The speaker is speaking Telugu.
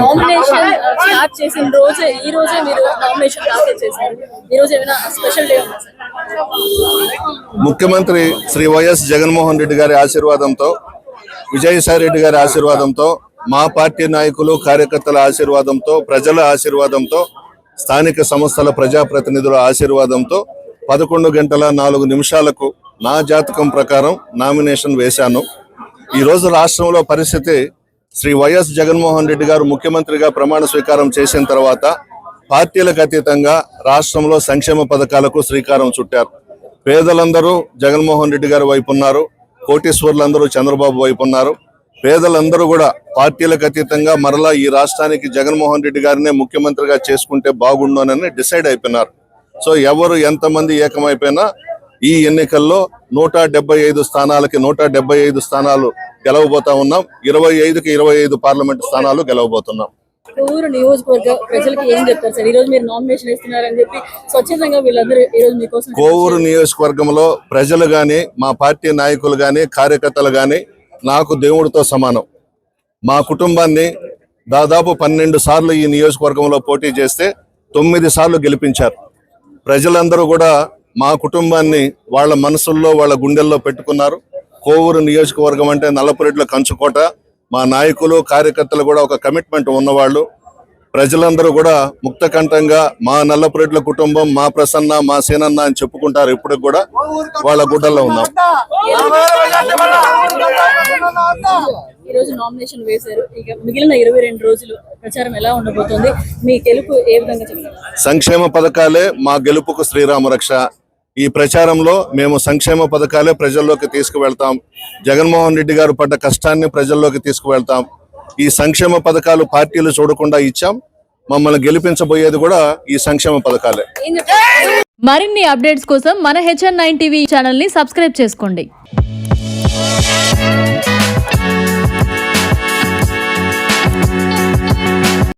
నామినేషన్ స్టార్ట్ చేసిన రోజే ఈ రోజే మీరు నామినేషన్ దాఖలు చేశారు. ఈ రోజు ఏమైనా స్పెషల్ డే ఉందా ముఖ్యమంత్రి శ్రీ వైఎస్ జగన్మోహన్ రెడ్డి గారి ఆశీర్వాదంతో విజయసాయి రెడ్డి గారి ఆశీర్వాదంతో మా పార్టీ నాయకులు కార్యకర్తల ఆశీర్వాదంతో ప్రజల ఆశీర్వాదంతో స్థానిక సంస్థల ప్రజాప్రతినిధుల ఆశీర్వాదంతో పదకొండు గంటల నాలుగు నిమిషాలకు నా జాతకం ప్రకారం నామినేషన్ వేశాను. ఈ రోజు రాష్ట్రంలో పరిస్థితి శ్రీ వైఎస్ జగన్మోహన్ రెడ్డి గారు ముఖ్యమంత్రిగా ప్రమాణ స్వీకారం చేసిన తర్వాత పార్టీలకు అతీతంగా రాష్ట్రంలో సంక్షేమ పథకాలకు శ్రీకారం చుట్టారు. పేదలందరూ జగన్మోహన్ రెడ్డి గారి వైపు ఉన్నారు. కోటీశ్వర్లందరూ చంద్రబాబు వైపు ఉన్నారు. పేదలందరూ కూడా పార్టీలకు అతీతంగా మరలా ఈ రాష్ట్రానికి జగన్మోహన్ రెడ్డి గారినే ముఖ్యమంత్రిగా చేసుకుంటే బాగుండునని డిసైడ్ అయిపోయినారు. సో ఎవరు ఎంతమంది ఏకమైపోయినా ఈ ఎన్నికల్లో నూట ఐదు స్థానాలకి నూట ఐదు స్థానాలు గెలవబోతా ఉన్నాం. ఇరవై ఐదుకి ఇరవై ఐదు పార్లమెంట్ స్థానాలు గెలవబోతున్నాం. ఊరు నియోజకవర్గ ప్రజలకి ఏం చెప్తారు సార్? ఈ రోజు మీరు నామినేషన్ ఇస్తున్నారని చెప్పి స్వచ్ఛందంగా వీళ్ళందరూ ఈ రోజు మీకోసం కోవూరు నియోజకవర్గంలో ప్రజలు గాని మా పార్టీ నాయకులు గాని కార్యకర్తలు గాని నాకు దేవుడితో సమానం. మా కుటుంబాన్ని దాదాపు పన్నెండు సార్లు ఈ నియోజకవర్గంలో పోటీ చేస్తే తొమ్మిది సార్లు గెలిపించారు. ప్రజలందరూ కూడా మా కుటుంబాన్ని వాళ్ళ మనసుల్లో వాళ్ళ గుండెల్లో పెట్టుకున్నారు. కోవూరు నియోజకవర్గం అంటే నల్లపురెడ్ల కంచుకోట. మా నాయకులు కార్యకర్తలు కూడా ఒక కమిట్మెంట్ ఉన్నవాళ్ళు. ప్రజలందరూ కూడా ముక్తకంఠంగా మా నల్లపురెడ్ల కుటుంబం మా ప్రసన్న మా సేనన్న అని చెప్పుకుంటారు ఇప్పటికి కూడా. వాళ్ళ గుడ్డల్లో ఉన్నాం. ఈ రోజు నామినేషన్ వేశారు. ఇక మిగిలిన ఇరవై రెండు రోజులు ప్రచారం ఎలా ఉండబోతుంది? మీ గెలుపు ఏ విధంగా చెప్తారు? సంక్షేమ పథకాలే మా గెలుపుకు శ్రీరామ రక్ష ఈ ప్రచారంలో మేము సంక్షేమ పథకాలే ప్రజల్లోకి తీసుకువెళ్తాం. జగన్మోహన్ రెడ్డి గారు పడ్డ కష్టాన్ని ప్రజల్లోకి తీసుకువెళ్తాం. ఈ సంక్షేమ పథకాలు పార్టీలు చూడకుండా ఇచ్చాం. మమ్మల్ని గెలిపించబోయేది కూడా ఈ సంక్షేమ పథకాలే. మరిన్ని అప్డేట్స్ కోసం మన హెచ్ఎన్ నైన్ టీవీ ఛానల్ని సబ్స్క్రైబ్ చేసుకోండి.